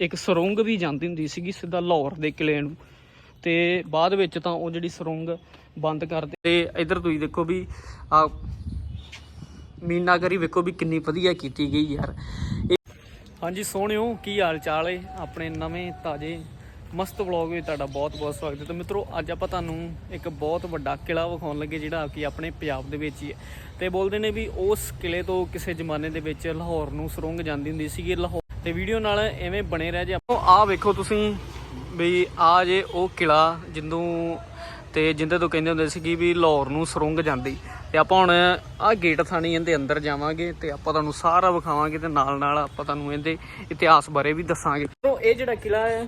ਇੱਕ ਸੁਰੰਗ ਵੀ ਜਾਂਦੀ ਹੁੰਦੀ ਸੀਗੀ ਸਿੱਧਾ ਲਾਹੌਰ ਦੇ ਕਿਲੇ ਨੂੰ। ਤੇ ਬਾਅਦ ਵਿੱਚ ਤਾਂ ਉਹ ਜਿਹੜੀ ਸੁਰੰਗ ਬੰਦ ਕਰ ਦੇ ਤੇ ਇਧਰ ਤੁਸੀਂ ਦੇਖੋ ਵੀ ਆ ਮੀਨਾਗਰੀ ਵੇਖੋ ਵੀ ਕਿੰਨੀ ਵਧੀਆ ਕੀਤੀ ਗਈ ਯਾਰ। ਹਾਂਜੀ, ਸੋਹਣਿਓ, ਕੀ ਹਾਲ ਚਾਲ ਏ? ਆਪਣੇ ਨਵੇਂ, ਤਾਜ਼ੇ, ਮਸਤ ਵਲੌਗ ਵਿੱਚ ਤੁਹਾਡਾ ਬਹੁਤ ਬਹੁਤ ਸਵਾਗਤ ਹੈ। ਤੇ ਮਿੱਤਰੋ, ਅੱਜ ਆਪਾਂ ਤੁਹਾਨੂੰ ਇੱਕ ਬਹੁਤ ਵੱਡਾ ਕਿਲਾ ਵਿਖਾਉਣ ਲੱਗੇ ਜਿਹੜਾ ਕਿ ਆਪਣੇ ਪੰਜਾਬ ਦੇ ਵਿੱਚ ਹੀ ਹੈ। ਤੇ ਬੋਲਦੇ ਨੇ ਵੀ ਉਸ ਕਿਲੇ ਤੋਂ ਕਿਸੇ ਜ਼ਮਾਨੇ ਦੇ ਵਿੱਚ ਲਾਹੌਰ ਨੂੰ ਸੁਰੰਗ ਜਾਂਦੀ ਹੁੰਦੀ ਸੀਗੀ। ਲਾਹੌਰ ਤੇ ਵੀਡੀਓ ਨਾਲ ਐਵੇਂ ਬਣੇ ਰਹਿ ਜੇ ਆਪੋ। ਆਹ ਵੇਖੋ ਤੁਸੀਂ ਵੀ ਆ ਜੇ ਉਹ ਕਿਲਾ ਜਿੰਦੋਂ ਤੇ ਜਿੰਦੇ ਤੋਂ ਕਹਿੰਦੇ ਹੁੰਦੇ ਸੀ ਕਿ ਵੀ ਲਾਹੌਰ ਨੂੰ ਸੁਰੰਗ ਜਾਂਦੀ। ਤੇ ਆਪਾਂ ਹੁਣ ਆਹ ਗੇਟ ਥਾਣੀ ਇਹਦੇ ਅੰਦਰ ਜਾਵਾਂਗੇ ਤੇ ਆਪਾਂ ਤੁਹਾਨੂੰ ਸਾਰਾ ਵਿਖਾਵਾਂਗੇ ਤੇ ਨਾਲ ਨਾਲ ਆਪਾਂ ਤੁਹਾਨੂੰ ਇਹਦੇ ਇਤਿਹਾਸ ਬਾਰੇ ਵੀ ਦੱਸਾਂਗੇ। ਤੋਂ ਇਹ ਜਿਹੜਾ ਕਿਲਾ ਹੈ,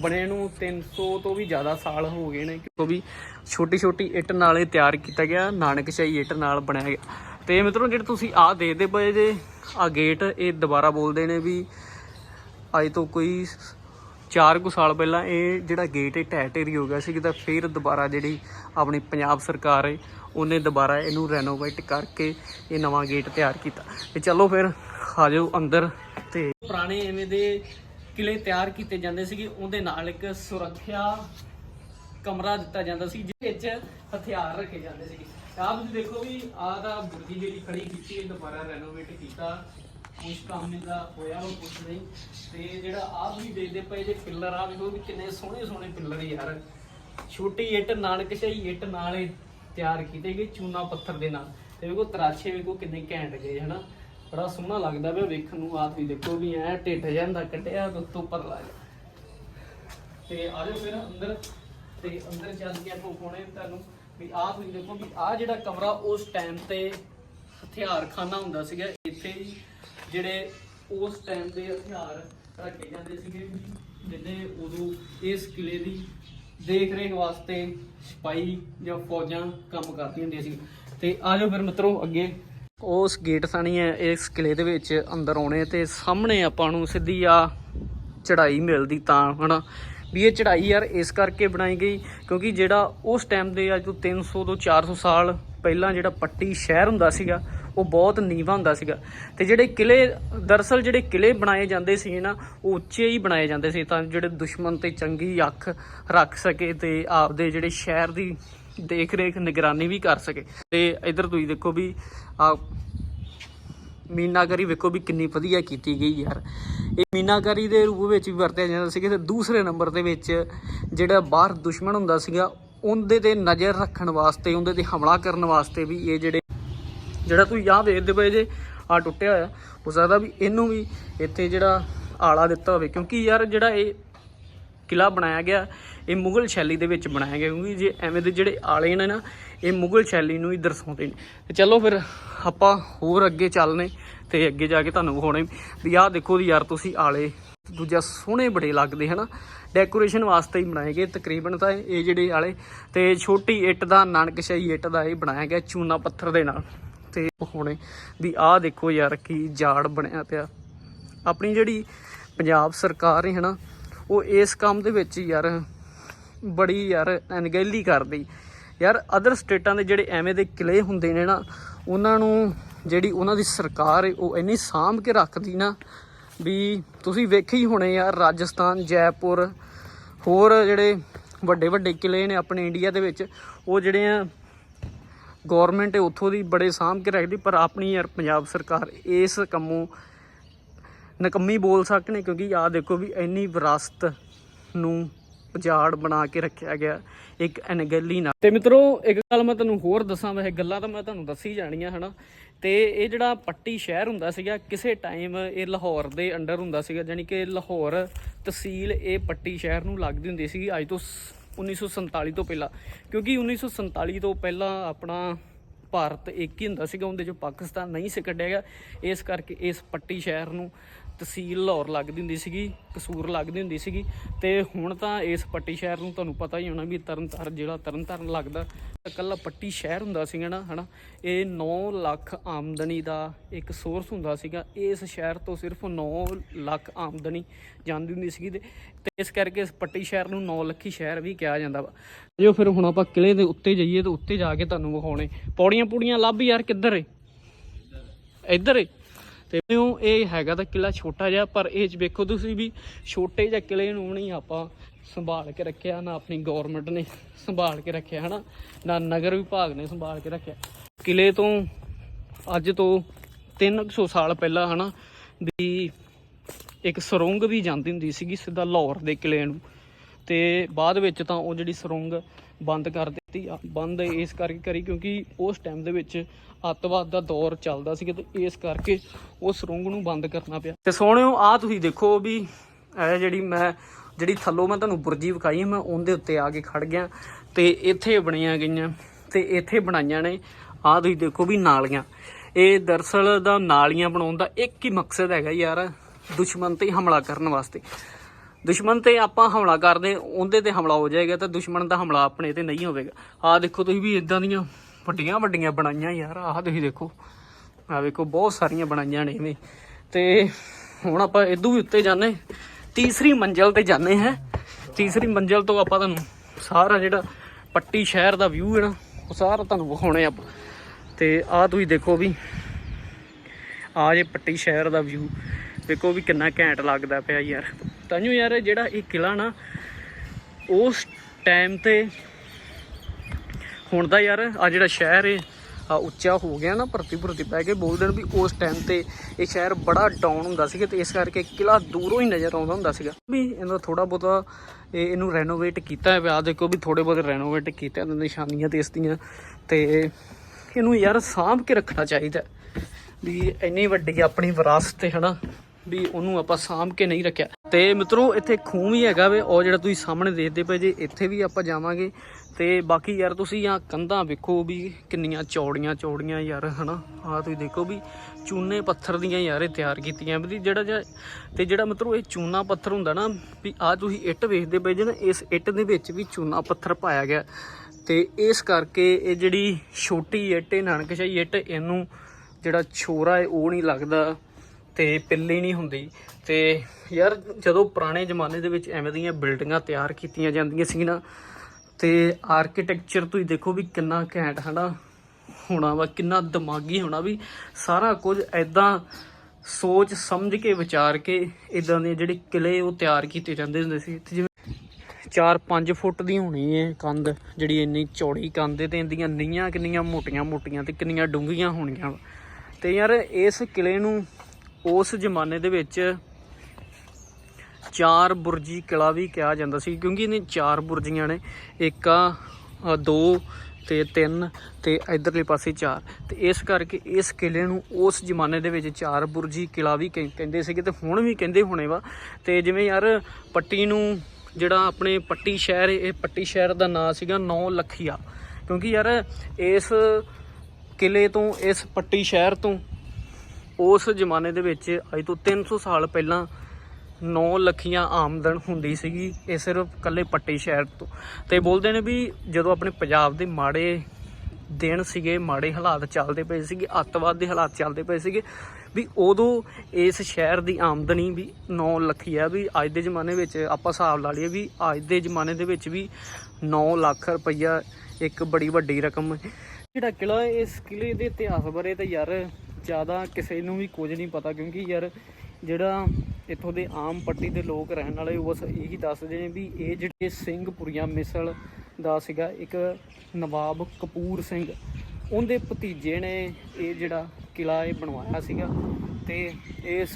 ਬਣੇ ਨੂੰ 300 ਤੋਂ ਵੀ ਜ਼ਿਆਦਾ ਸਾਲ ਹੋ ਗਏ ਨੇ। ਕਿਉਂਕਿ ਵੀ ਛੋਟੀ ਛੋਟੀ ਇੱਟ ਨਾਲ ਇਹ ਤਿਆਰ ਕੀਤਾ ਗਿਆ ਨਾਨਕਸ਼ਾਹੀ ਇੱਟ ਨਾਲ ਬਣਾਇਆ ਗਿਆ। ਤੇ ਮਿੱਤਰੋ, ਜਿਹੜੇ ਤੁਸੀਂ ਆਹ ਦੇਖਦੇ ਪਏ ਜੇ ਆ ਗੇਟ ਇਹ ਦੁਬਾਰਾ ਬੋਲਦੇ ਨੇ ਵੀ ਅੱਜ ਤੋਂ ਕੋਈ 4 ਕੁ ਸਾਲ ਪਹਿਲਾਂ ਇਹ ਜਿਹੜਾ ਗੇਟ ਹੈ ਢਹਿ ਢੇਰੀ ਹੋ ਗਿਆ ਸੀ ਤਾਂ ਫਿਰ ਦੁਬਾਰਾ ਜਿਹੜੀ ਆਪਣੀ ਪੰਜਾਬ ਸਰਕਾਰ ਹੈ, ਉਹਨੇ ਦੁਬਾਰਾ ਇਹਨੂੰ ਰੈਨੋਵੇਟ ਕਰਕੇ ਇਹ ਨਵਾਂ ਗੇਟ ਤਿਆਰ ਕੀਤਾ। ਤੇ ਚਲੋ ਫਿਰ ਆ ਜਾਓ ਅੰਦਰ ਤੇ ਪੁਰਾਣੇ ਐਵੇਂ ਦੇ ਕਿਲੇ ਤਿਆਰ ਕੀਤੇ ਜਾਂਦੇ ਸੀਗੇ, ਉਹਦੇ ਨਾਲ ਇੱਕ ਸੁਰੱਖਿਆ ਕਮਰਾ ਦਿੱਤਾ ਜਾਂਦਾ ਸੀ, ਜਿਹਦੇ ਵਿੱਚ ਹਥਿਆਰ ਰੱਖੇ ਜਾਂਦੇ ਸੀਗੇ। ਆਹ ਤੁਸੀਂ ਦੇਖੋ ਵੀ ਆਹ ਦਾ ਬੁਰਜੀ ਜਿਹੜੀ ਖੜੀ ਕੀਤੀ, ਇਹ ਦੁਬਾਰਾ ਰੈਨੋਵੇਟ ਕੀਤਾ। ਕੁਛ ਕੰਮ ਦਾ ਹੋਇਆ, ਉਹ ਕੁਛ ਨਹੀਂ। ਤੇ ਜਿਹੜਾ ਆਹ ਵੀ ਦੇਖਦੇ ਪਏ ਜੇ ਪਿੱਲਰ ਆ ਵੇਖੋ ਵੀ ਕਿੰਨੇ ਸੋਹਣੇ ਸੋਹਣੇ ਪਿੱਲਰ ਯਾਰ। ਛੋਟੀ ਇੱਟ ਨਾਨਕਸ਼ਾਹੀ ਇੱਟ ਨਾਲ ਇਹ ਤਿਆਰ ਕੀਤੇ ਗਏ ਚੂਨਾ ਪੱਥਰ ਦੇ ਨਾਲ। ਤੇ ਵੇਖੋ ਤਰਾਸ਼ੇ ਵੇਖੋ ਕਿੰਨੇ ਘੈਂਟ ਗਏ, ਹਨਾ? ਬੜਾ ਸੋਹਣਾ ਲੱਗਦਾ ਪਿਆ ਵੇਖਣ ਨੂੰ ਆਪ ਵੀ ਦੇਖੋ ਵੀ ਐ ਢਿੱਡ ਜਾਂਦਾ ਕੱਟਿਆ ਤੇ ਉੱਤੋਂ ਉੱਪਰ ਲਾ ਤੇ ਆ ਜਾਓ ਫਿਰ ਅੰਦਰ, ਤੇ ਅੰਦਰ ਚੱਲ ਕੇ ਆਪਾਂ ਕੋਣੇ ਤੁਹਾਨੂੰ। ਵੀ ਆਹ ਤੁਸੀਂ ਦੇਖੋ ਵੀ ਆਹ ਜਿਹੜਾ ਕਮਰਾ ਉਸ ਟਾਈਮ ਤੇ ਹਥਿਆਰਖਾਨਾ ਹੁੰਦਾ ਸੀਗਾ, ਇੱਥੇ ਜਿਹੜੇ ਉਸ ਟਾਈਮ ਦੇ ਹਥਿਆਰ ਰੱਖੇ ਜਾਂਦੇ ਸੀਗੇ ਜਿਹਦੇ ਉਦੋਂ ਇਸ ਕਿਲੇ ਦੀ ਦੇਖ ਰੇਖ ਵਾਸਤੇ ਸਿਪਾਹੀ ਜਾਂ ਫੌਜਾਂ ਕੰਮ ਕਰਦੀਆਂ ਹੁੰਦੀਆਂ ਸੀ ਤੇ ਆ ਜਾਓ ਫਿਰ ਮਿੱਤਰੋ ਅੱਗੇ। ਉਸ ਗੇਟ ਸਾਣੀ ਹੈ, ਇਸ ਕਿਲੇ ਦੇ ਵਿੱਚ ਅੰਦਰ ਆਉਣੇ ਤੇ ਸਾਹਮਣੇ ਆਪਾਂ ਨੂੰ ਸਿੱਧੀ ਆ ਚੜ੍ਹਾਈ ਮਿਲਦੀ ਤਾਂ, ਹਨਾ? ਵੀ ਇਹ ਚੜ੍ਹਾਈ ਯਾਰ ਇਸ ਕਰਕੇ ਬਣਾਈ ਗਈ ਕਿਉਂਕਿ ਜਿਹੜਾ ਉਸ ਟਾਈਮ ਦੇ ਅੱਜ ਤੋਂ 300 ਤੋਂ 400 ਸਾਲ ਪਹਿਲਾਂ ਜਿਹੜਾ ਪੱਟੀ ਸ਼ਹਿਰ ਹੁੰਦਾ ਸੀਗਾ ਉਹ ਬਹੁਤ ਨੀਵਾਂ ਹੁੰਦਾ ਸੀਗਾ। ਤੇ ਜਿਹੜੇ ਕਿਲੇ, ਦਰਅਸਲ ਜਿਹੜੇ ਕਿਲੇ ਬਣਾਏ ਜਾਂਦੇ ਸੀ ਨਾ, ਉਹ ਉੱਚੇ ਹੀ ਬਣਾਏ ਜਾਂਦੇ ਸੀ ਤਾਂ ਜਿਹੜੇ ਦੁਸ਼ਮਣ ਤੇ ਚੰਗੀ ਅੱਖ ਰੱਖ ਸਕੇ ਤੇ ਆਪਦੇ ਜਿਹੜੇ ਸ਼ਹਿਰ ਦੀ ਦੇਖ ਰੇਖ ਨਿਗਰਾਨੀ ਵੀ ਕਰ ਸਕੇ। ਤੇ ਇਧਰ ਤੁਸੀਂ ਦੇਖੋ ਵੀ, ਆ ਮੀਨਾਕਾਰੀ ਵੇਖੋ ਵੀ ਕਿੰਨੀ ਵਧੀਆ ਕੀਤੀ ਗਈ ਯਾਰ। ਇਹ ਮੀਨਾਕਾਰੀ ਦੇ ਰੂਪ ਵਿੱਚ ਵੀ ਵਰਤਿਆ ਜਾਂਦਾ ਸੀ ਤੇ ਦੂਸਰੇ ਨੰਬਰ ਦੇ ਵਿੱਚ ਜਿਹੜਾ ਬਾਹਰ ਦੁਸ਼ਮਣ ਹੁੰਦਾ ਸੀਗਾ, ਉਹਦੇ ਤੇ ਨਜ਼ਰ ਰੱਖਣ ਵਾਸਤੇ, ਉਹਦੇ ਤੇ ਹਮਲਾ ਕਰਨ ਵਾਸਤੇ ਵੀ ਇਹ ਜਿਹੜੇ ਜਿਹੜਾ ਤੁਸੀਂ ਆਹ ਵੇਖਦੇ ਪਏ ਜੇ ਆ ਟੁੱਟਿਆ ਹੋਇਆ। ਹੋ ਸਕਦਾ ਵੀ ਇਹਨੂੰ ਵੀ ਇੱਥੇ ਜਿਹੜਾ ਆਲਾ ਦਿੱਤਾ ਹੋਵੇ, ਕਿਉਂਕਿ ਯਾਰ ਜਿਹੜਾ ਇਹ ਕਿਲਾ ਬਣਾਇਆ ਗਿਆ, ਇਹ ਮੁਗਲ ਸ਼ੈਲੀ ਦੇ ਵਿੱਚ ਬਣਾਇਆ ਗਿਆ, ਕਿਉਂਕਿ ਜੇ ਐਵੇਂ ਦੇ ਜਿਹੜੇ ਆਲੇ ਨੇ ਨਾ, ਇਹ ਮੁਗਲ ਸ਼ੈਲੀ ਨੂੰ ਹੀ ਦਰਸਾਉਂਦੇ ਨੇ। ਤੇ ਚਲੋ ਫਿਰ ਆਪਾਂ ਹੋਰ ਅੱਗੇ ਚੱਲਨੇ ਤੇ ਅੱਗੇ ਜਾ ਕੇ ਤੁਹਾਨੂੰ ਵਿਖਾਉਣੇ। ਵੀ ਆਹ ਦੇਖੋ ਦੀ ਯਾਰ ਤੁਸੀਂ ਆਲੇ, ਦੂਜਾ ਸੋਹਣੇ ਬੜੇ ਲੱਗਦੇ, ਹਨਾ? ਡੈਕੋਰੇਸ਼ਨ ਵਾਸਤੇ ਹੀ ਬਣਾਏ ਗਏ ਤਕਰੀਬਨ ਤਾਂ ਇਹ ਜਿਹੜੇ ਆਲੇ। ਤੇ ਛੋਟੀ ਇੱਟ ਦਾ, ਨਾਨਕਸ਼ਾਹੀ ਇੱਟ ਦਾ ਇਹ ਬਣਾਇਆ ਗਿਆ ਚੂਨਾ ਪੱਥਰ ਦੇ ਨਾਲ। ਤੇ ਵਿਖਾਉਣੇ। ਵੀ ਆਹ ਦੇਖੋ ਯਾਰ ਕੀ ਜਾੜ ਬਣਿਆ ਪਿਆ। ਆਪਣੀ ਜਿਹੜੀ ਪੰਜਾਬ ਸਰਕਾਰ ਹੈ ਹਨਾ ਉਹ ਇਸ ਕੰਮ ਦੇ ਵਿੱਚ ਯਾਰ ਬੜੀ ਯਾਰ ਅਣਗਹਿਲੀ ਕਰਦੀ। ਯਾਰ ਅਦਰ ਸਟੇਟਾਂ ਦੇ ਜਿਹੜੇ ਐਵੇਂ ਦੇ ਕਿਲੇ ਹੁੰਦੇ ਨੇ ਨਾ, ਉਹਨਾਂ ਨੂੰ ਜਿਹੜੀ ਉਹਨਾਂ ਦੀ ਸਰਕਾਰ ਹੈ ਉਹ ਇੰਨੀ ਸਾਂਭ ਕੇ ਰੱਖਦੀ ਨਾ ਵੀ ਤੁਸੀਂ ਵੇਖੇ ਹੀ ਹੋਣੇ ਯਾਰ ਰਾਜਸਥਾਨ, ਜੈਪੁਰ, ਹੋਰ ਜਿਹੜੇ ਵੱਡੇ ਵੱਡੇ ਕਿਲੇ ਨੇ ਆਪਣੇ ਇੰਡੀਆ ਦੇ ਵਿੱਚ, ਉਹ ਜਿਹੜੇ ਆ ਗਵਰਨਮੈਂਟ ਉੱਥੋਂ ਦੀ ਬੜੇ ਸਾਂਭ ਕੇ ਰੱਖਦੀ, ਪਰ ਆਪਣੀ ਯਾਰ ਪੰਜਾਬ ਸਰਕਾਰ ਇਸ ਕੰਮੋਂ ਨਕੰਮੀ ਬੋਲ ਸਕਨੇ, ਕਿਉਂਕਿ ਆਹ ਦੇਖੋ ਵੀ ਇੰਨੀ ਵਿਰਾਸਤ ਨੂੰ ਉਜਾੜ ਬਣਾ ਕੇ ਰੱਖਿਆ ਗਿਆ, ਇੱਕ ਅਣਗਹਿਲੀ ਨਾਲ। ਤੇ ਮਿੱਤਰੋ, ਇੱਕ ਗੱਲ ਮੈਂ ਤੁਹਾਨੂੰ ਹੋਰ ਦੱਸਾਂ ਵੈਸੇ ਗੱਲਾਂ ਤਾਂ ਮੈਂ ਤੁਹਾਨੂੰ ਦੱਸੀ ਜਾਣੀਆਂ, ਹਨਾ? ਤੇ ਇਹ ਜਿਹੜਾ ਪੱਟੀ ਸ਼ਹਿਰ ਹੁੰਦਾ ਸੀਗਾ, ਕਿਸੇ ਟਾਈਮ ਇਹ ਲਾਹੌਰ ਦੇ ਅੰਡਰ ਹੁੰਦਾ ਸੀਗਾ ਯਾਨੀ ਕਿ ਲਾਹੌਰ ਤਹਿਸੀਲ ਇਹ ਪੱਟੀ ਸ਼ਹਿਰ ਨੂੰ ਲੱਗਦੀ ਹੁੰਦੀ ਸੀਗੀ, ਅੱਜ ਤੋਂ 1947 ਤੋਂ ਪਹਿਲਾਂ, ਕਿਉਂਕਿ 1947 ਤੋਂ ਪਹਿਲਾਂ ਆਪਣਾ ਭਾਰਤ ਇੱਕ ਹੀ ਹੁੰਦਾ ਸੀਗਾ, ਉਹਦੇ ਚੋਂ ਪਾਕਿਸਤਾਨ ਨਹੀਂ ਸੀ ਕੱਢਿਆ ਗਿਆ। ਇਸ ਕਰਕੇ ਇਸ ਪੱਟੀ ਸ਼ਹਿਰ ਨੂੰ ਤਹਿਸੀਲ ਲਾਹੌਰ ਲੱਗਦੀ ਹੁੰਦੀ ਸੀਗੀ, ਕਸੂਰ ਲੱਗਦੀ ਹੁੰਦੀ ਸੀਗੀ ਤੇ ਹੁਣ ਤਾਂ ਇਸ ਪੱਟੀ ਸ਼ਹਿਰ ਨੂੰ ਤੁਹਾਨੂੰ ਪਤਾ ਹੀ ਹੋਣਾ ਵੀ ਤਰਨਤਾਰਨ ਜ਼ਿਲ੍ਹਾ ਤਰਨਤਾਰਨ ਲੱਗਦਾ ਇਕੱਲਾ ਪੱਟੀ ਸ਼ਹਿਰ ਹੁੰਦਾ ਸੀਗਾ ਨਾ, ਹਨਾ? ਇਹ 9 ਲੱਖ ਆਮਦਨੀ ਦਾ ਇੱਕ ਸੋਰਸ ਹੁੰਦਾ ਸੀਗਾ, ਇਸ ਸ਼ਹਿਰ ਤੋਂ ਸਿਰਫ 9 ਲੱਖ ਆਮਦਨੀ ਜਾਂਦੀ ਹੁੰਦੀ ਸੀਗੀ ਤੇ ਤੇ ਇਸ ਕਰਕੇ ਇਸ ਪੱਟੀ ਸ਼ਹਿਰ ਨੂੰ 9 ਲੱਖੀ ਸ਼ਹਿਰ ਵੀ ਕਿਹਾ ਜਾਂਦਾ ਵਾ। ਜੋ ਫਿਰ ਹੁਣ ਆਪਾਂ ਕਿਲੇ ਦੇ ਉੱਤੇ ਜਾਈਏ ਤੇ ਉੱਤੇ ਜਾ ਕੇ ਤੁਹਾਨੂੰ ਵਿਖਾਉਣੇ ਪੌੜੀਆਂ ਪੂੜੀਆਂ ਲੱਭ ਯਾਰ ਕਿੱਧਰ ਏ? ਇੱਧਰ ਏ? ਤੇ ਇਹ ਹੈਗਾ ਤਾਂ ਕਿਲਾ ਛੋਟਾ ਜਿਹਾ, ਪਰ ਇਹ 'ਚ ਵੇਖੋ ਤੁਸੀਂ ਵੀ ਛੋਟੇ ਜਿਹੇ ਕਿਲੇ ਨੂੰ ਨਹੀਂ ਆਪਾਂ ਸੰਭਾਲ ਕੇ ਰੱਖਿਆ, ਨਾ ਆਪਣੀ ਗਵਰਨਮੈਂਟ ਨੇ ਸੰਭਾਲ ਕੇ ਰੱਖਿਆ, ਹਨਾ? ਨਾ ਨਗਰ ਵਿਭਾਗ ਨੇ ਸੰਭਾਲ ਕੇ ਰੱਖਿਆ। ਕਿਲੇ ਤੋਂ ਅੱਜ ਤੋਂ 300 ਸਾਲ ਪਹਿਲਾਂ, ਹਨਾ, ਵੀ ਇੱਕ ਸੁਰੰਗ ਵੀ ਜਾਂਦੀ ਹੁੰਦੀ ਸੀਗੀ ਸਿੱਧਾ ਲਾਹੌਰ ਦੇ ਕਿਲੇ ਨੂੰ। ਤੇ ਬਾਅਦ ਵਿੱਚ ਤਾਂ ਉਹ ਜਿਹੜੀ ਸੁਰੰਗ ਬੰਦ ਕਰ ਦਿੱਤੀ ਆ ਬੰਦ ਇਸ ਕਰਕੇ ਕਰੀ, ਕਿਉਂਕਿ ਉਸ ਟਾਈਮ ਦੇ ਵਿੱਚ ਅੱਤਵਾਦ ਦਾ ਦੌਰ ਚੱਲਦਾ ਸੀ ਤੇ ਇਸ ਕਰਕੇ ਉਸ ਸੁਰੰਗ ਨੂੰ ਬੰਦ ਕਰਨਾ ਪਿਆ। ਤੇ ਸੋਹਣਿਓ ਆ ਤੁਸੀਂ ਦੇਖੋ ਵੀ ਇਹ ਜਿਹੜੀ ਮੈਂ, ਜਿਹੜੀ ਥੱਲੋਂ ਮੈਂ ਤੁਹਾਨੂੰ ਬੁਰਜੀ ਵਿਖਾਈ ਮੈਂ ਉਹਦੇ ਉੱਤੇ ਆ ਕੇ ਖੜ ਗਿਆ। ਤੇ ਇੱਥੇ ਬਣੀਆਂ ਗਈਆਂ, ਤੇ ਇੱਥੇ ਬਣਾਈਆਂ ਨੇ। ਆ ਤੁਸੀਂ ਦੇਖੋ ਵੀ ਨਾਲੀਆਂ। ਇਹ ਦਰਸਲ ਦਾ ਨਾਲੀਆਂ ਬਣਾਉਣ ਦਾ ਇੱਕ ਹੀ ਮਕਸਦ ਹੈਗਾ ਯਾਰ, ਦੁਸ਼ਮਣ ਤੇ ਹਮਲਾ ਕਰਨ ਵਾਸਤੇ। ਦੁਸ਼ਮਣ ਤੇ ਆਪਾਂ ਹਮਲਾ ਕਰਦੇ, ਉਹਦੇ ਤੇ ਹਮਲਾ ਹੋ ਜਾਏਗਾ ਤਾਂ ਦੁਸ਼ਮਣ ਦਾ ਹਮਲਾ ਆਪਣੇ ਤੇ ਨਹੀਂ ਹੋਵੇਗਾ। ਆਹ ਦੇਖੋ ਤੁਸੀਂ ਵੀ ਇਦਾਂ ਦੀਆਂ ਵੱਡੀਆਂ ਵੱਡੀਆਂ ਬਣਾਈਆਂ ਯਾਰ, ਆਹ ਤੁਸੀਂ ਦੇਖੋ। ਆਹ ਵੇਖੋ, ਬਹੁਤ ਸਾਰੀਆਂ ਬਣਾਈਆਂ ਨੇ ਇਵੇਂ। ਤੇ ਹੁਣ ਆਪਾਂ ਇਦੋਂ ਵੀ ਉੱਤੇ ਜਾਂਦੇ ਤੀਸਰੀ ਮੰਜ਼ਲ ਤੇ ਜਾਂਦੇ ਹੈ। ਤੀਸਰੀ ਮੰਜ਼ਲ ਤੋਂ ਆਪਾਂ ਤੁਹਾਨੂੰ ਸਾਰਾ ਜਿਹੜਾ ਪੱਟੀ ਸ਼ਹਿਰ ਦਾ ਵਿਊ ਹੈ ਨਾ, ਉਹ ਸਾਰਾ ਤੁਹਾਨੂੰ ਵਿਖਾਉਣੇ ਆਪਾਂ। ਤੇ ਆਹ ਤੁਸੀਂ ਦੇਖੋ ਵੀ ਆ ਜੇ ਪੱਟੀ ਸ਼ਹਿਰ ਦਾ ਵਿਊ ਦੇਖੋ ਵੀ ਕਿੰਨਾ ਘੈਂਟ ਲੱਗਦਾ ਪਿਆ ਯਾਰ। ਤਾਂਯੋ ਯਾਰ ਜਿਹੜਾ ਇਹ ਕਿਲਾ ਨਾ, ਉਸ ਟਾਈਮ ਤੇ ਹੁਣ ਦਾ ਯਾਰ ਆ ਜਿਹੜਾ ਸ਼ਹਿਰ ਏ ਆ ਉੱਚਾ ਹੋ ਗਿਆ ਨਾ ਭਰਤੀ ਭਰਤੀ ਪੈ ਕੇ, ਬੋਲਦੇ ਨੇ ਵੀ ਉਸ ਟਾਈਮ ਤੇ ਇਹ ਸ਼ਹਿਰ ਬੜਾ ਡਾਊਨ ਹੁੰਦਾ ਸੀਗਾ ਤੇ ਇਸ ਕਰਕੇ ਕਿਲਾ ਦੂਰੋਂ ਹੀ ਨਜ਼ਰ ਆਉਂਦਾ ਹੁੰਦਾ ਸੀਗਾ। ਵੀ ਇਹਦਾ ਥੋੜਾ ਬਹੁਤਾ ਇਹ ਇਹਨੂੰ ਰੈਨੋਵੇਟ ਕੀਤਾ ਹੈ ਆ ਦੇਖੋ ਵੀ ਥੋੜੇ ਬਹੁਤ ਰੈਨੋਵੇਟ ਕੀਤਾ ਤੇ ਨਿਸ਼ਾਨੀਆਂ ਤੇ ਇਸ ਦੀਆਂ, ਤੇ ਇਹਨੂੰ ਯਾਰ ਸਾਂਭ ਕੇ ਰੱਖਣਾ ਚਾਹੀਦਾ। ਵੀ ਇੰਨੀ ਵੱਡੀ ਆਪਣੀ ਵਿਰਾਸਤ ਹੈ ਹਨਾ ਵੀ ਉਹਨੂੰ ਆਪਾਂ ਸਾਂਭ ਕੇ ਨਹੀਂ ਰੱਖਿਆ। ਤੇ ਮਿੱਤਰੋ, ਇੱਥੇ ਖੂਹ ਵੀ ਹੈਗਾ ਵੇ, ਉਹ ਜਿਹੜਾ ਤੁਸੀਂ ਸਾਹਮਣੇ ਦੇਖਦੇ ਪਏ ਜੇ, ਇੱਥੇ ਵੀ ਆਪਾਂ ਜਾਵਾਂਗੇ। ਤੇ ਬਾਕੀ ਯਾਰ, ਤੁਸੀਂ ਆ ਕੰਧਾਂ ਵੇਖੋ ਵੀ ਕਿੰਨੀਆਂ ਚੌੜੀਆਂ ਚੌੜੀਆਂ ਯਾਰ, ਹਨਾ? ਆ ਤੁਸੀਂ ਦੇਖੋ ਵੀ ਚੂਨੇ ਪੱਥਰ ਦੀਆਂ ਯਾਰ, ਇਹ ਤਿਆਰ ਕੀਤੀਆਂ ਵੀ। ਜਿਹੜਾ ਜਿਹਾ ਤੇ ਜਿਹੜਾ ਮਿੱਤਰੋ, ਇਹ ਚੂਨਾ ਪੱਥਰ ਹੁੰਦਾ ਨਾ, ਵੀ ਆ ਤੁਸੀਂ ਇੱਟ ਵੇਖਦੇ ਪਏ ਜੇ ਨਾ, ਇਸ ਇੱਟ ਦੇ ਵਿੱਚ ਵੀ ਚੂਨਾ ਪੱਥਰ ਪਾਇਆ ਗਿਆ। ਤੇ ਇਸ ਕਰਕੇ ਇਹ ਜਿਹੜੀ ਛੋਟੀ ਇੱਟ, ਇਹ ਨਾਨਕਸ਼ਾਹੀ ਇੱਟ, ਇਹਨੂੰ ਜਿਹੜਾ ਛੋਰਾ ਹੈ, ਉਹ ਨਹੀਂ ਲੱਗਦਾ। ਤੇ ਪਿੱਲੀ ਨਹੀਂ ਹੁੰਦੀ ਤੇ ਯਾਰ ਜਦੋਂ ਪੁਰਾਣੇ ਜ਼ਮਾਨੇ ਦੇ ਵਿੱਚ ਐਵੇਂ ਦੀਆਂ ਬਿਲਡਿੰਗਾਂ ਤਿਆਰ ਕੀਤੀਆਂ ਜਾਂਦੀਆਂ ਸੀ ਨਾ, ਤੇ ਆਰਕੀਟੈਕਚਰ ਤੁਸੀਂ ਦੇਖੋ ਵੀ ਕਿੰਨਾ ਘੈਂਟ ਹਨਾ, ਹੋਣਾ ਵਾ, ਕਿੰਨਾ ਦਿਮਾਗੀ ਹੋਣਾ ਵੀ, ਸਾਰਾ ਕੁਝ ਐਦਾਂ ਸੋਚ ਸਮਝ ਕੇ, ਵਿਚਾਰ ਕੇ ਇਦਾਂ ਦੇ ਜਿਹੜੇ ਕਿਲੇ ਉਹ ਤਿਆਰ ਕੀਤੇ ਜਾਂਦੇ ਹੁੰਦੇ ਸੀ ਤੇ ਜਿਵੇਂ 4-5 ਫੁੱਟ ਦੀ ਹੋਣੀ ਹੈ ਕੰਧ, ਜਿਹੜੀ ਇੰਨੀ ਚੌੜੀ ਕੰਧ ਹੈ ਤੇ ਇਹਦੀਆਂ ਨੀਆਂ ਕਿੰਨੀਆਂ ਮੋਟੀਆਂ-ਮੋਟੀਆਂ ਤੇ ਕਿੰਨੀਆਂ ਡੂੰਘੀਆਂ ਹੋਣੀਆਂ ਵਾ। ਤੇ ਯਾਰ ਇਸ ਕਿਲੇ ਨੂੰ ਉਸ ਜ਼ਮਾਨੇ ਦੇ ਵਿੱਚ ਚਾਰ ਬੁਰਜੀ ਕਿਲਾ ਵੀ ਕਿਹਾ ਜਾਂਦਾ ਸੀ, ਕਿਉਂਕਿ ਇਹਨੇ ਚਾਰ ਬੁਰਜੀਆਂ ਨੇ, ਇੱਕ ਆ ਦੋ ਤੇ ਤਿੰਨ ਤੇ ਇਧਰਲੇ ਪਾਸੇ ਚਾਰ। ਤੇ ਇਸ ਕਰਕੇ ਇਸ ਕਿਲੇ ਨੂੰ ਉਸ ਜ਼ਮਾਨੇ ਦੇ ਵਿੱਚ ਚਾਰ ਬੁਰਜੀ ਕਿਲਾ ਵੀ ਕਹਿੰਦੇ ਸੀਗੇ ਤੇ ਹੁਣ ਵੀ ਕਹਿੰਦੇ ਹੋਣੇ ਵਾ। ਤੇ ਜਿਵੇਂ ਯਾਰ ਪੱਟੀ ਨੂੰ ਜਿਹੜਾ ਆਪਣੇ ਪੱਟੀ ਸ਼ਹਿਰ, ਇਹ ਪੱਟੀ ਸ਼ਹਿਰ ਦਾ ਨਾਂ ਸੀਗਾ ਨੌ ਲੱਖੀਆ। ਕਿਉਂਕਿ ਯਾਰ ਇਸ ਕਿਲੇ ਤੋਂ, ਇਸ ਪੱਟੀ ਸ਼ਹਿਰ ਤੋਂ ਉਸ ਜ਼ਮਾਨੇ ਦੇ ਵਿੱਚ ਅੱਜ ਤੋਂ 300 ਸਾਲ ਪਹਿਲਾਂ 9 ਲੱਖੀਆਂ ਆਮਦਨ ਹੁੰਦੀ ਸੀਗੀ। ਇਹ ਸਿਰਫ ਕੱਲੇ ਪੱਟੀ ਸ਼ਹਿਰ ਤੋਂ। ਤੇ ਬੋਲਦੇ ਨੇ ਵੀ ਜਦੋਂ ਆਪਣੇ ਪੰਜਾਬ ਦੇ ਮਾੜੇ ਦਿਨ ਸੀਗੇ, ਮਾੜੇ ਹਾਲਾਤ ਚੱਲਦੇ ਪਏ ਸੀਗੇ, ਅੱਤਵਾਦ ਦੇ ਹਾਲਾਤ ਚੱਲਦੇ ਪਏ ਸੀਗੇ, ਵੀ ਉਦੋਂ ਇਸ ਸ਼ਹਿਰ ਦੀ ਆਮਦਨੀ ਵੀ 9 ਲੱਖੀ ਆ, ਵੀ ਅੱਜ ਦੇ ਜ਼ਮਾਨੇ ਵਿੱਚ ਆਪਾਂ ਹਿਸਾਬ ਲਾ ਲਈਏ ਵੀ ਅੱਜ ਦੇ ਜ਼ਮਾਨੇ ਦੇ ਵਿੱਚ ਵੀ 9 ਲੱਖ ਰੁਪਈਆ ਇੱਕ ਬੜੀ ਵੱਡੀ ਰਕਮ ਜਿਹੜਾ ਕਿਲਾ ਇਸ ਕਿਲੇ ਦੇ ਇਤਿਹਾਸ ਬਾਰੇ ਤਾਂ ਯਾਰ ਜ਼ਿਆਦਾ ਕਿਸੇ ਨੂੰ ਵੀ ਕੁਝ ਨਹੀਂ ਪਤਾ ਕਿਉਂਕਿ ਯਾਰ ਜਿਹੜਾ ਇੱਥੋਂ ਦੇ ਆਮ ਪੱਟੀ ਦੇ ਲੋਕ ਰਹਿਣ ਵਾਲੇ ਉਹ ਬਸ ਇਹੀ ਦੱਸਦੇ ਨੇ ਵੀ ਇਹ ਜਿਹੜੇ ਸਿੰਘਪੁਰੀਆ ਮਿਸਲ ਦਾ ਸੀਗਾ ਇੱਕ ਨਵਾਬ ਕਪੂਰ ਸਿੰਘ, ਉਹਦੇ ਭਤੀਜੇ ਨੇ ਇਹ ਜਿਹੜਾ ਕਿਲਾ ਇਹ ਬਣਵਾਇਆ ਸੀਗਾ ਤੇ ਇਸ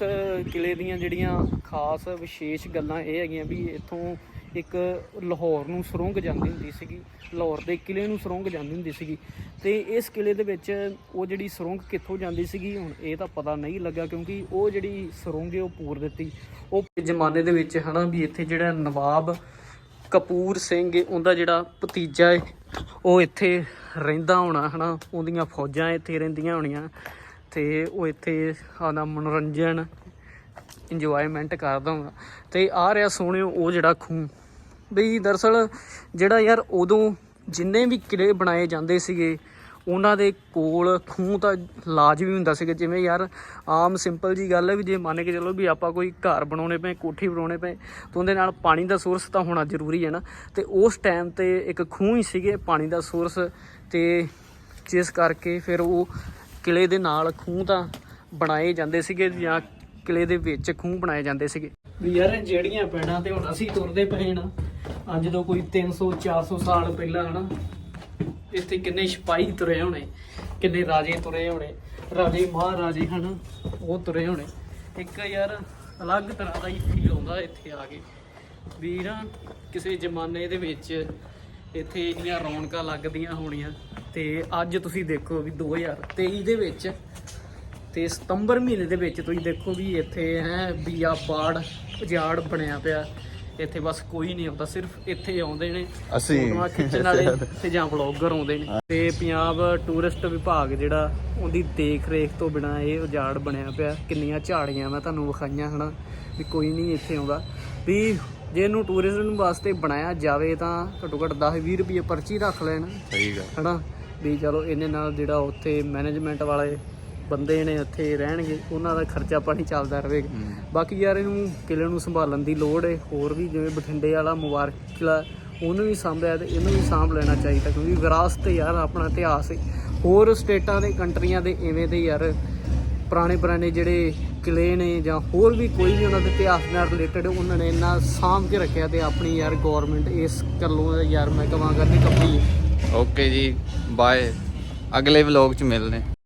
ਕਿਲੇ ਦੀਆਂ ਜਿਹੜੀਆਂ ਖਾਸ ਵਿਸ਼ੇਸ਼ ਗੱਲਾਂ ਇਹ ਹੈਗੀਆਂ ਵੀ ਇੱਥੋਂ ਇੱਕ ਲਾਹੌਰ ਨੂੰ ਸੁਰੰਗ ਜਾਂਦੀ ਹੁੰਦੀ ਸੀਗੀ। ਲਾਹੌਰ ਦੇ ਕਿਲੇ ਨੂੰ ਸੁਰੰਗ ਜਾਂਦੀ ਹੁੰਦੀ ਸੀਗੀ। ਤੇ ਇਸ ਕਿਲੇ ਦੇ ਵਿੱਚ ਉਹ ਜਿਹੜੀ ਸੁਰੰਗ ਕਿੱਥੋਂ ਜਾਂਦੀ ਸੀਗੀ, ਹੁਣ ਇਹ ਤਾਂ ਪਤਾ ਨਹੀਂ ਲੱਗਾ ਕਿਉਂਕਿ ਉਹ ਜਿਹੜੀ ਸੁਰੰਗ ਹੈ ਉਹ ਪੂਰ ਦਿੱਤੀ। ਉਹ ਜ਼ਮਾਨੇ ਦੇ ਵਿੱਚ ਹਨਾ ਵੀ ਇੱਥੇ ਜਿਹੜਾ ਨਵਾਬ ਕਪੂਰ ਸਿੰਘ ਉਹਦਾ ਜਿਹੜਾ ਭਤੀਜਾ ਹੈ, ਉਹ ਇੱਥੇ ਰਹਿੰਦਾ ਹੋਣਾ ਹਨਾ, ਉਹਦੀਆਂ ਫੌਜਾਂ ਇੱਥੇ ਰਹਿੰਦੀਆਂ ਹੋਣੀਆਂ। ਤੇ ਉਹ ਇੱਥੇ ਆਦਾ ਮਨੋਰੰਜਨ ਇੰਜੋਇਮੈਂਟ ਕਰਦਾ ਹੋਣਾ ਤੇ ਆ ਰਿਹਾ ਸੋਹਣਿਓ, ਉਹ ਜਿਹੜਾ ਖੂਹ ਬਈ ਦਰਸਲ ਜਿਹੜਾ ਯਾਰ ਉਦੋਂ ਜਿੰਨੇ ਵੀ ਕਿਲੇ ਬਣਾਏ ਜਾਂਦੇ ਸੀਗੇ, ਉਹਨਾਂ ਦੇ ਕੋਲ ਖੂਹ ਤਾਂ ਲਾਜ਼ਮੀ ਹੁੰਦਾ ਸੀਗਾ। ਜਿਵੇਂ ਯਾਰ ਆਮ ਸਿੰਪਲ ਜੀ ਗੱਲ ਹੈ ਵੀ ਜੇ ਮੰਨ ਕੇ ਚੱਲੋ ਵੀ ਆਪਾਂ ਕੋਈ ਘਰ ਬਣਾਉਣੇ ਪਏ, ਕੋਠੀ ਬਣਾਉਣੇ ਪਏ, ਤਾਂ ਉਹਦੇ ਨਾਲ ਪਾਣੀ ਦਾ ਸੋਰਸ ਤਾਂ ਹੋਣਾ ਜ਼ਰੂਰੀ ਹੈ ਨਾ। ਤੇ ਉਸ ਟਾਈਮ ਤੇ ਇੱਕ ਖੂਹ ਹੀ ਸੀਗੇ ਪਾਣੀ ਦਾ ਸੋਰਸ ਤੇ ਜਿਸ ਕਰਕੇ ਫਿਰ ਉਹ ਕਿਲੇ ਦੇ ਨਾਲ ਖੂਹ ਤਾਂ ਬਣਾਏ ਜਾਂਦੇ ਸੀਗੇ ਜਾਂ ਕਿਲੇ ਦੇ ਵਿੱਚ ਖੂਹ ਬਣਾਏ ਜਾਂਦੇ ਸੀਗੇ। ਵੀ ਯਾਰ ਜਿਹੜੀਆਂ ਪੈੜਾਂ ਤੇ ਹੁਣ ਅਸੀਂ ਤੁਰਦੇ ਪਏ ਨਾ ਅੱਜ ਤੋਂ ਕੋਈ 300 400 ਸਾਲ ਪਹਿਲਾਂ ਹਨਾ, ਇੱਥੇ ਕਿੰਨੇ ਸਿਪਾਹੀ ਤੁਰੇ ਹੋਣੇ, ਕਿੰਨੇ ਰਾਜੇ ਤੁਰੇ ਹੋਣੇ, ਰਾਜੇ ਮਹਾਰਾਜੇ ਹਨ, ਉਹ ਤੁਰੇ ਹੋਣੇ। ਇੱਕ ਯਾਰ ਅਲੱਗ ਤਰ੍ਹਾਂ ਦਾ ਹੀ ਫੀਲ ਆਉਂਦਾ ਇੱਥੇ ਆ ਕੇ। ਵੀ ਨਾ ਕਿਸੇ ਜ਼ਮਾਨੇ ਦੇ ਵਿੱਚ ਇੱਥੇ ਇੰਨੀਆਂ ਰੌਣਕਾਂ ਲੱਗਦੀਆਂ ਹੋਣੀਆਂ, ਤੇ ਅੱਜ ਤੁਸੀਂ ਦੇਖੋ ਵੀ 2023 ਦੇ ਵਿੱਚ ਤੇ ਸਤੰਬਰ ਮਹੀਨੇ ਦੇ ਵਿੱਚ ਤੁਸੀਂ ਦੇਖੋ ਵੀ ਇੱਥੇ ਹੈ ਬੀਆ ਬਾੜ, ਉਜਾੜ ਬਣਿਆ ਪਿਆ। ਇੱਥੇ ਬਸ ਕੋਈ ਨਹੀਂ ਆਉਂਦਾ ਸਿਰਫ ਇੱਥੇ ਆਉਂਦੇ ਨੇ। ਅਸੀਂ। ਫੋਟੋਆਂ ਖਿੱਚਣ ਵਾਲੇ ਤੇ ਜਾਂ ਵਲੌਗਰ ਆਉਂਦੇ ਨੇ। ਤੇ ਪੰਜਾਬ ਟੂਰਿਸਟ ਵਿਭਾਗ ਜਿਹੜਾ ਉਹਦੀ ਦੇਖ ਰੇਖ ਤੋਂ ਬਿਨਾ ਇਹ ਉਜਾੜ ਬਣਿਆ ਪਿਆ। ਕਿੰਨੀਆਂ ਝਾੜੀਆਂ ਮੈਂ ਤੁਹਾਨੂੰ ਵਿਖਾਈਆਂ ਹਨਾ ਵੀ ਕੋਈ ਨਹੀਂ ਇੱਥੇ ਆਉਂਦਾ। ਵੀ ਜੇ ਇਹਨੂੰ ਟੂਰਿਜ਼ਮ ਵਾਸਤੇ ਬਣਾਇਆ ਜਾਵੇ ਤਾਂ ਘੱਟੋ ਘੱਟ 10 20 ਰੁਪਏ ਪਰਚੀ ਰੱਖ ਲੈਣ। ਸਹੀ ਗੱਲ। ਹਨਾ ਵੀ ਚਲੋ ਇਹਨੇ ਨਾਲ ਜਿਹੜਾ ਉੱਥੇ ਮੈਨੇਜਮੈਂਟ ਵਾਲੇ ਬੰਦੇ ਨੇ ਉੱਥੇ ਰਹਿਣਗੇ ਉਹਨਾਂ ਦਾ ਖਰਚਾ ਪਾਣੀ ਚੱਲਦਾ ਰਹੇਗਾ। ਬਾਕੀ ਯਾਰ ਇਹਨੂੰ ਕਿਲੇ ਨੂੰ ਸੰਭਾਲਣ ਦੀ ਲੋੜ ਹੈ ਹੋਰ ਵੀ ਜਿਵੇਂ ਬਠਿੰਡੇ ਵਾਲਾ ਮੁਬਾਰਕ ਕਿਲਾ ਉਹਨੂੰ ਵੀ ਸਾਂਭਿਆ ਤੇ ਇਹਨੂੰ ਵੀ ਸਾਂਭ ਲੈਣਾ ਚਾਹੀਦਾ ਕਿਉਂਕਿ ਵਿਰਾਸਤ ਯਾਰ ਆਪਣਾ ਇਤਿਹਾਸ ਹੈ ਹੋਰ ਸਟੇਟਾਂ ਦੇ ਕੰਟਰੀਆਂ ਦੇ ਇਵੇਂ ਦੇ ਯਾਰ ਪੁਰਾਣੇ ਪੁਰਾਣੇ ਜਿਹੜੇ ਕਿਲੇ ਨੇ ਜਾਂ ਹੋਰ ਵੀ ਕੋਈ ਵੀ ਉਹਨਾਂ ਦੇ ਇਤਿਹਾਸ ਨਾਲ ਰਿਲੇਟਡ ਉਹਨਾਂ ਨੇ ਇੰਨਾ ਸਾਂਭ ਕੇ ਰੱਖਿਆ ਤੇ ਆਪਣੀ ਯਾਰ ਗਵਰਨਮੈਂਟ ਇਸ ਗੱਲੋਂ ਯਾਰ ਮੈਂ ਕਹਾਂਗਾ ਕਿ ਕੱਪੀ ਓਕੇ ਜੀ ਬਾਏ ਅਗਲੇ ਵਲੌਗ ਚ ਮਿਲਦੇ